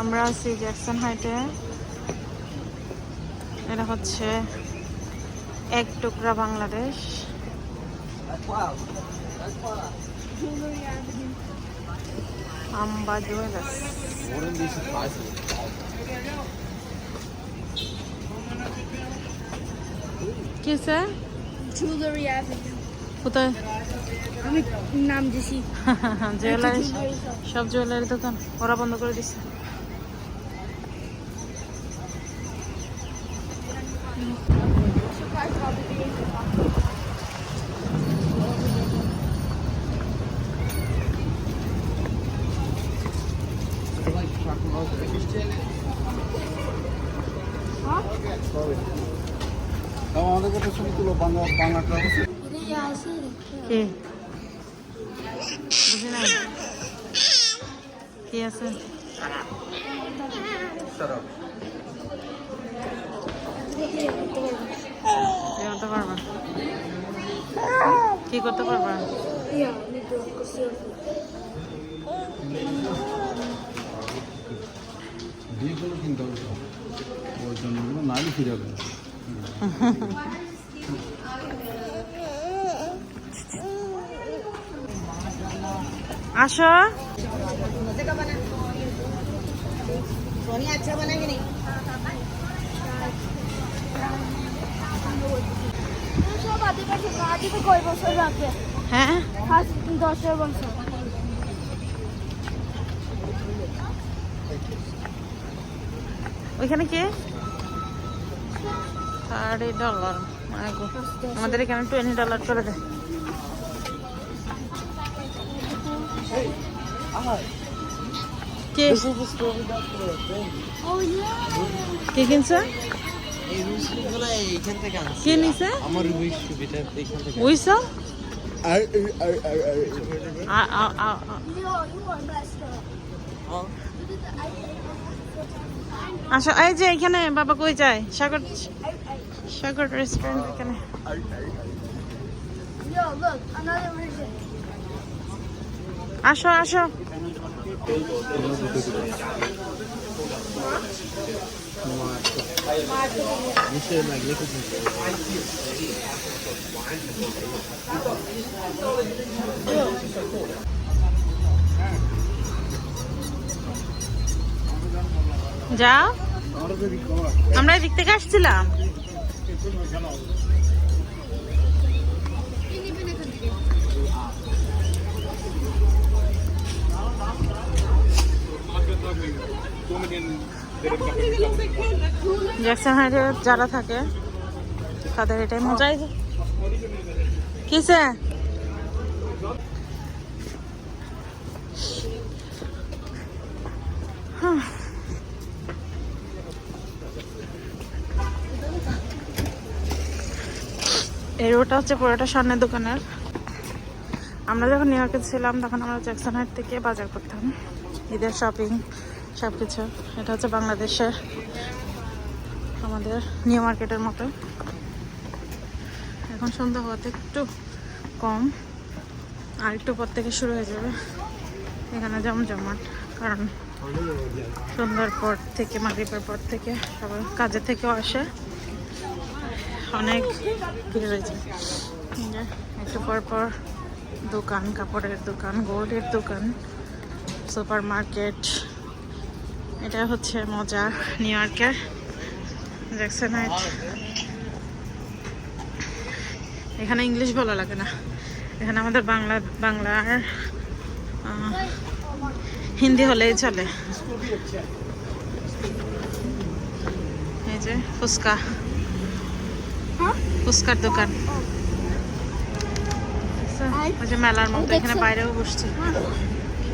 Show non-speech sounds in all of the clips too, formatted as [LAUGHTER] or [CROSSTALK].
আমরা আছি জ্যাকসন হাইটে। এটা হচ্ছে এক টুকরা বাংলাদেশ। আম্বা জুয়েলার্স। কি স্যার জুয়েলারি অ্যাভিনিউ কোথায়? আমি নাম দিছি। [LAUGHS] জুয়েলারি সব জুয়েলারি দোকান। ওরা বন্ধ করে দিচ্ছে আমাদের কথা শুনি তুলো বাংলা বাংলাটা হচ্ছে কি বুঝি না কি আছে কি করতে পারবা কি করতে পারবা বিয়েগুলো কিনতে হবে। ওই জন্য ওগুলো ফিরে আসো হ্যাঁ? ওইখানে কে? থার্টি ডলার আমাদের এখানে টোয়েন্টি ডলার করে দেয়। কে কিনছে? এই রুশগুলো এইখান কে নিছে? আমার সুবিধা এইখান থেকে। উইস আর আর আর আর আর। ইউ ইউ আর বেস্ট আসো এই যে এখানে বাবা কই যায়? সাগর সাগর রেস্টুরেন্ট এখানে। আসো আসো। যাও। আমরা থেকে আসছিলাম। জ্যাকসন হাইটে যারা থাকে তাদের এটাই মজাই কিসে এই রোডটা হচ্ছে পুরোটা স্বর্ণের দোকানের। আমরা যখন নিউ ইয়র্কে ছিলাম তখন আমরা জ্যাকসন হাইট থেকে বাজার করতাম। ঈদের শপিং সব কিছু এটা হচ্ছে বাংলাদেশের আমাদের নিউ মার্কেটের মতো। এখন সন্ধ্যা হওয়াতে একটু কম, আর একটু পর থেকে শুরু হয়ে যাবে। এখানে জমজমাট, কারণ সন্ধ্যার পর থেকে, মাগরিবের পর থেকে সবাই কাজের থেকেও আসে। অনেক ভিড় হয়েছে। একটু পর পর দোকান, কাপড়ের দোকান, গোল্ডের দোকান সুপার মার্কেট এটা হচ্ছে মজা নিউ ইয়র্কের জ্যাকসন হাইট। এখানে ইংলিশ ভালো লাগে না। এখানে আমাদের বাংলা বাংলার হিন্দি হলেই চলে। এই যে ফুচকা। ফুচকার দোকান। ওই যে মেলার মতো এখানে বাইরেও বসছি।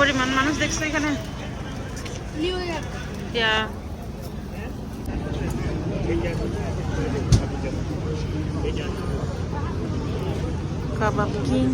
পরিমাণ মানুষ দেখছ এখানে New York Yeah. Kebab King.